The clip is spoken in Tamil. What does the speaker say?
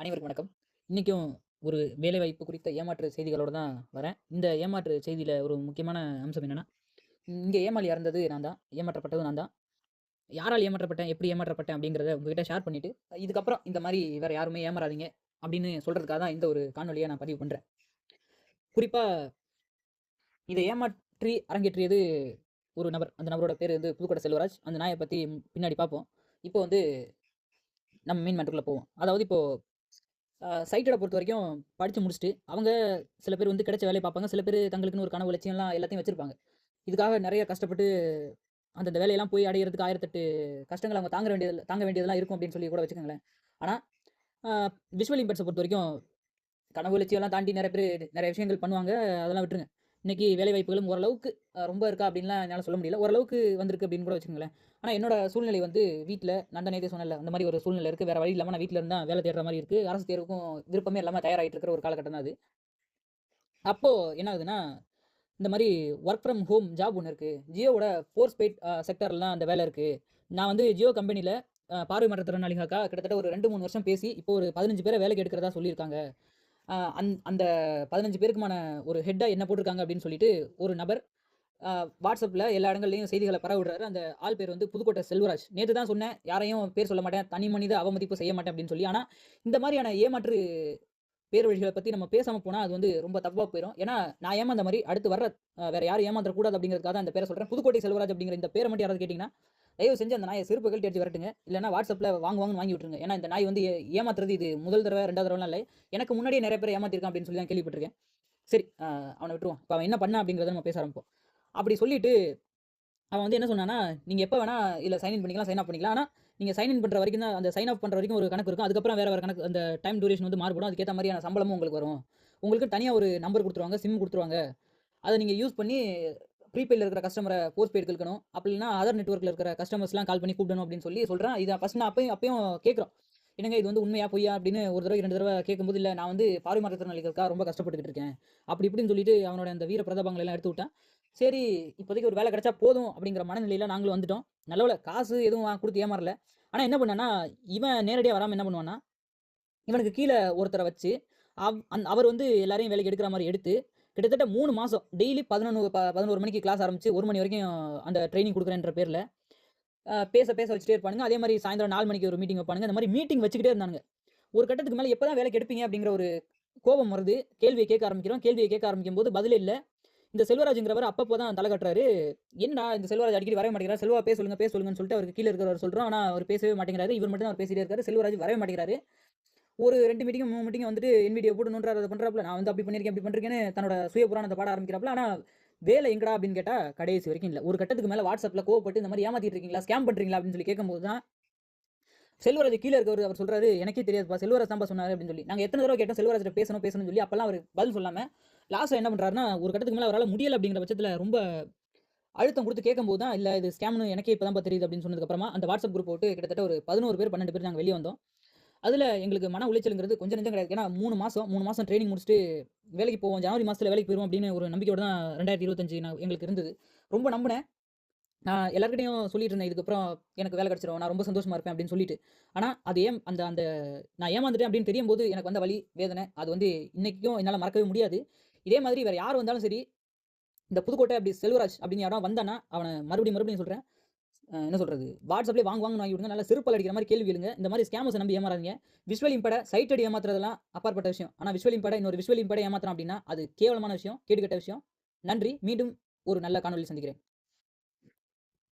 அனைவருக்கும் வணக்கம். இன்றைக்கும் ஒரு வேலைவாய்ப்பு குறித்த ஏமாற்று செய்திகளோடு தான் வரேன். இந்த ஏமாற்று செய்தியில் ஒரு முக்கியமான அம்சம் என்னென்னா இங்கே ஏமாளி இறந்தது நான் தான். ஏமாற்றப்பட்டதும் நான் தான். யாரால் ஏமாற்றப்பட்டேன், எப்படி ஏமாற்றப்பட்டேன் அப்படிங்கிறத உங்ககிட்ட ஷேர் பண்ணிட்டு, இதுக்கப்புறம் இந்த மாதிரி வேறு யாருமே ஏமாறாதீங்க அப்படின்னு சொல்கிறதுக்காக தான் இந்த ஒரு காணொலியை நான் பதிவு பண்ணுறேன் குறிப்பாக இதை ஏமாற்றி அரங்கேற்றியது ஒரு நபர். அந்த நபரோட பேர் வந்து புதுக்கோட்டை செல்வராஜ். அந்த நாயை பற்றி பின்னாடி பார்ப்போம். இப்போ வந்து நம்ம மெயின் மேட்டருக்குள்ள போவோம். அதாவது இப்போது சைட்டடை பொறுத்த வரைக்கும் படித்து முடிச்சுட்டு, அவங்க சில பேர் வந்து கிடைச்ச வேலையை பார்ப்பாங்க. சில பேர் தங்களுக்குன்னு ஒரு கனவு, லட்சியம்லாம் எல்லாத்தையும் வச்சுருப்பாங்க இதுக்காக நிறைய கஷ்டப்பட்டு அந்தந்த வேலையெல்லாம் போய் அடையறதுக்கு ஆயிரத்தெட்டு கஷ்டங்கள் அவங்க தாங்க வேண்டியது தாங்க வேண்டியதெல்லாம் இருக்கும் அப்படின்னு சொல்லி கூட வச்சுக்கோங்களேன். ஆனால் விஷுவல் விஷுவல் பொறுத்த வரைக்கும் கனவு, லட்சியம்லாம் தாண்டி நிறைய பேர் நிறைய விஷயங்கள் பண்ணுவாங்க. அதெல்லாம் விட்டுருங்க. இன்றைக்கி வேலைவாய்ப்புகளும் ஓரளவுக்கு ரொம்ப இருக்கா அப்படின்லாம் என்னால் சொல்ல முடியல. ஓரளவுக்கு வந்திருக்கு அப்படின்னு கூட வச்சுக்கோங்களேன். ஆனால் என்னோட சூழ்நிலை வந்து வீட்டில் நான் தான் நேத்தே அந்த மாதிரி ஒரு சூழ்நிலை இருக்குது வேறு வழி இல்லாமல் நான் வீட்டில் இருந்தால் வேலை தேடுற மாதிரி இருக்குது அரசு தேர்வுக்கும் விருப்பமே இல்லாமல் தயாராகிட்டு இருக்கிற ஒரு காலகட்டம் தான் அது. அப்போது என்ன ஆகுதுன்னா, இந்த மாதிரி ஒர்க் ஃப்ரம் ஹோம் ஜாப் ஒன்று இருக்குது ஜியோவோட ஃபோர்ஸ் பெய்ட் செக்டர்லாம் செக்டார்லாம் அந்த வேலை இருக்குது நான் வந்து ஜியோ கம்பெனியில் பார்வை மாற்றுத்திறனாளிகளுக்காக கிட்டத்தட்ட ஒரு 2, 3 வருஷம் பேசி, இப்போ ஒரு பதினஞ்சு பேரை வேலைக்கு எடுக்கிறதா சொல்லியிருக்காங்க. அந் அந்த 15 பேருக்குமான ஒரு ஹெட்டாக என்ன போட்டிருக்காங்க அப்படின்னு சொல்லிட்டு ஒரு நபர் வாட்ஸ்அப்பில் எல்லா இடங்கள்லையும் செய்திகளை பரவ விடுறாரு. அந்த ஆள் பேர் வந்து புதுக்கோட்டை செல்வராஜ். நேற்று தான் சொன்னேன். யாரையும் பேர் சொல்ல மாட்டேன். தனி மனித அவமதிப்பு செய்ய மாட்டேன் அப்படின்னு சொல்லி. ஆனால் இந்த மாதிரியான ஏமாற்று பேர் வழிகளை பற்றி நம்ம பேசாமல் போனால் அது வந்து ரொம்ப தப்பாக போயிடும் ஏன்னா, நான் ஏமாந்த மாதிரி அடுத்து வர வேறு யாரும் ஏமாந்துறக்கூடாது அப்படிங்கிறதுக்காக தான் இந்த சொல்கிறேன் புதுக்கோட்டை செல்வராஜ் அப்படிங்கிற இந்த பேரை மட்டும் யாராவது கேட்டிங்கன்னா தயவு செஞ்சு அந்த நாயை செருப்பு கழட்டி அடிச்சு வரட்டுங்க இல்லைனா வாட்ஸ்அப்பில் வாங்கு வாங்கி விட்டுருங்க. ஏன்னா, இந்த நாய் வந்து ஏமாத்துறது இது முதல் தடவ, 2வது தடவலாம் இல்லை எனக்கு முன்னாடியே நிறைய பேர் ஏமாத்திருக்கான் அப்படின்னு சொல்லி தான் கேள்விப்பட்டிருக்கேன் சரி அவனை விட்டுருவான் இப்போ அவன் என்ன பண்ண அப்படிங்கிறத நம்ம பேச ஆரம்பிப்போம். அப்படி சொல்லிட்டு, அவன் வந்து என்ன சொன்னான்னா, நீங்கள் எப்போ வேணா இல்லை சைன் இன் பண்ணிக்கலாம், சைன் ஆஃப் பண்ணிக்கலாம். ஆனால் நீங்கள் சைன் இன் பண்ணுற வரைக்கும் தான் அந்த சைன் ஆஃப் பண்ணுற வரைக்கும் ஒரு கணக்கு இருக்கும். அதுக்கப்புறம் வேறு வேறு கணக்கு அந்த டைம் டியூரேஷன் வந்து மாறுபடும். அதுக்கேற்ற மாதிரியான சம்பளமும் உங்களுக்கு வரும். உங்களுக்கு தனியாக ஒரு நம்பர் கொடுத்துருவாங்க சிம் கொடுத்துருவாங்க அதை நீங்கள் யூஸ் பண்ணி ப்ரீபெயில் இருக்கிற கஸ்டமரை போஸ்ட் பெய்டுக்கு இழுக்கணும். அப்படி இல்லைனா அதர் நெட்வொர்க்ல இருக்கிற கஸ்டமர்ஸ்லாம் கால் பண்ணி கூப்பிடணும் அப்படின்னு சொல்லி சொல்கிறேன் இதை ஃபஸ்ட் நான் அப்பயும் அப்பயும் கேட்குறோம் என்னங்க இது வந்து உண்மையா? பொய்யா? அப்படின்னு ஒரு தடவை 2 தடவை கேட்கும்போது, இல்லை நான் வந்து பார்வை மாற்றுத்திறனாளிகளுக்காக ரொம்ப கஷ்டப்பட்டுக்கிட்டு இருக்கேன். அப்படி இப்படின்னு சொல்லிட்டு அவனோட அந்த வீர பிரதாபங்கள எல்லாம் எடுத்து விட்டான். சரி இப்போதைக்கு ஒரு வேலை கிடைச்சா போதும் அப்படிங்கிற மனநிலையில் நாங்களும் வந்துட்டோம். நல்ல காசு எதுவும் கொடுத்து ஏமாறல. ஆனால் என்ன பண்ணான்னா, இவன் நேரடியாக வராமல் என்ன பண்ணுவான்னா, இவனுக்கு கீழே ஒருத்தரை வச்சு, அவ் அந் அவர் வந்து எல்லாரையும் வேலைக்கு எடுக்கிற மாதிரி எடுத்து, கிட்டத்தட்ட மூணு மாதம் டெய்லி 11 ப 11 மணிக்கு கிளாஸ் ஆரம்பிச்சு ஒரு மணி வரைக்கும் அந்த ட்ரைனிங் கொடுக்குறேன்ற பேரில் பேச பேச வச்சுட்டே இருப்பானுங்க. அதே மாதிரி சாயந்தரம் நாலு மணிக்கு ஒரு மீட்டிங் வைப்பானுங்க. இந்த மாதிரி மீட்டிங் வச்சுக்கிட்டே இருந்தானுங்க. ஒரு கட்டத்துக்கு மேலே எப்போ தான் வேலைக்கு எடுப்பீங்க அப்படிங்கிற ஒரு கோபம் வருது. கேள்வியை கேட்க ஆரம்பிக்கிறோம். கேள்வியை கேட்க ஆரம்பிக்கும்போது பதிலே இல்லை இந்த செல்வராஜுங்கிறவர் அப்பப்போ தான் தலை கட்டுறாரு என்னடா இந்த செல்வராஜ் அடிக்கடி வரவே மாட்டேங்கிறார் செல்வா பேச சொல்லுங்க, பேச சொல்லுங்கன்னு சொல்லிட்டு அவருக்கு கீழே இருக்கிறவர் சொல்கிறோம் ஆனால் அவர் பேசவே மாட்டேங்கிறாரு. இவர் மட்டும் தான் அவர் பேசிட்டே இருக்காரு. செல்வராஜ் வரவே மாட்டேங்கிறாரு. ஒரு ரெண்டு மீட்டிங், மூணு மீட்டிங் வந்துட்டு என் வீடியோ போட்டு நோண்டுறாரு, அத நான் வந்து அப்படி பண்ணியிருக்கேன், அப்படி பண்ணுறேன்னு தன்னோட சுய புராணத்தை பாட ஆரம்பிக்கிறாப்புல. ஆனால் வேலை எங்கடா அப்படின்னு கேட்டால் கடைசி வரைக்கும் இல்லை ஒரு கட்டத்துக்கு மேலே வாட்ஸ்அப்பில் கோவப்பட்டு இந்த மாதிரி ஏமாத்திட்டு இருக்கீங்களா? ஸ்கேம் பண்ணுறீங்களா அப்படின்னு சொல்லி கேட்கும்போது தான், செல்வராஜ் கீழே இருக்கிறவர் அவர் சொல்றாரு, எனக்கே தெரியாதுப்பா. செல்வராஜ் தான்ப்பா சொன்னார் அப்படின்னு சொல்லி. நாங்கள் எத்தனை தடவை கேட்டோம் செல்வராஜ் பேசணும், பேசணும்னு சொல்லி. அப்பல்லாம் அவர் பதில் சொல்லாமல் லாஸ்ட்டில் என்ன பண்ணுறாருன்னா ஒரு கட்டத்துக்கு மேலே அவரால் முடியல அப்படிங்கிற பட்சத்தில் ரொம்ப அழுத்தம் கொடுத்து கேட்கும்போது தான், இல்லை இது ஸ்கேம்னு எனக்கே இப்போ தான் தெரியுது அப்படின்னு சொன்னதுக்கப்புறமா அந்த வாட்ஸ்அப் குரூப் போட்டு கிட்டத்தட்ட ஒரு 11 பேர், 12 பேர் நாங்கள் வெளியே வந்தோம். அதில் எங்களுக்கு மன உளைச்சலுங்கிறது கொஞ்சம் நெஞ்சம் கிடையாது. ஏன்னா மூணு மாதம் மூணு மாதம் ட்ரைனிங் முடிச்சுட்டு வேலைக்கு போவோம். ஜனவரி மாதத்தில் வேலைக்கு போயிடும் அப்படின்னு ஒரு நம்பிக்கையோட தான் 2025 நான் எங்களுக்கு இருந்தது. ரொம்ப நம்பினேன் நான் எல்லாருக்கிட்டையும் சொல்லிட்டு இருந்தேன். இதுக்கப்புறம் எனக்கு வேலை கிடச்சிரும் நான் ரொம்ப சந்தோஷமா இருப்பேன் அப்படின்னு சொல்லிட்டு. ஆனால் அது ஏன் அந்த அந்த நான் ஏமாந்துட்டேன் அப்படின்னு தெரியும் போது எனக்கு வந்த வழி வேதனை அது வந்து இன்னைக்கும் என்னால் மறக்கவே முடியாது. இதே மாதிரி வேறு யார் வந்தாலும் சரி, இந்த புதுக்கோட்டை அப்படி செல்வராஜ் அப்படின்னு யாராவது வந்தான்னா, அவனை மறுபடியும் மறுபடியும் சொல்கிறேன் என்ன சொல்கிறது வாட்ஸ்அப்லேயே வாங்க வாங்குன்னு வாங்கி விடுங்க. நல்லா செருப்பால அடிக்கிற மாதிரி கேள்வி எழுங்க இந்த மாதிரி ஸ்கேமர்ஸ நம்பி ஏமாறாதீங்க. விஷுவல் இம்பேர்ட சைட் அடி ஏமாத்துறதெல்லாம் அப்பாற்பட்ட விஷயம். ஆனால் விஷுவல் இம்பேர்ட இன்னொரு விஷுவல் இம்பேர்ட ஏமாத்துறான் அப்படின்னா, அது கேவலமான விஷயம். கேட்டுக்கட்ட விஷயம். நன்றி. மீண்டும் ஒரு நல்ல காணொலி சந்திக்கிறேன்.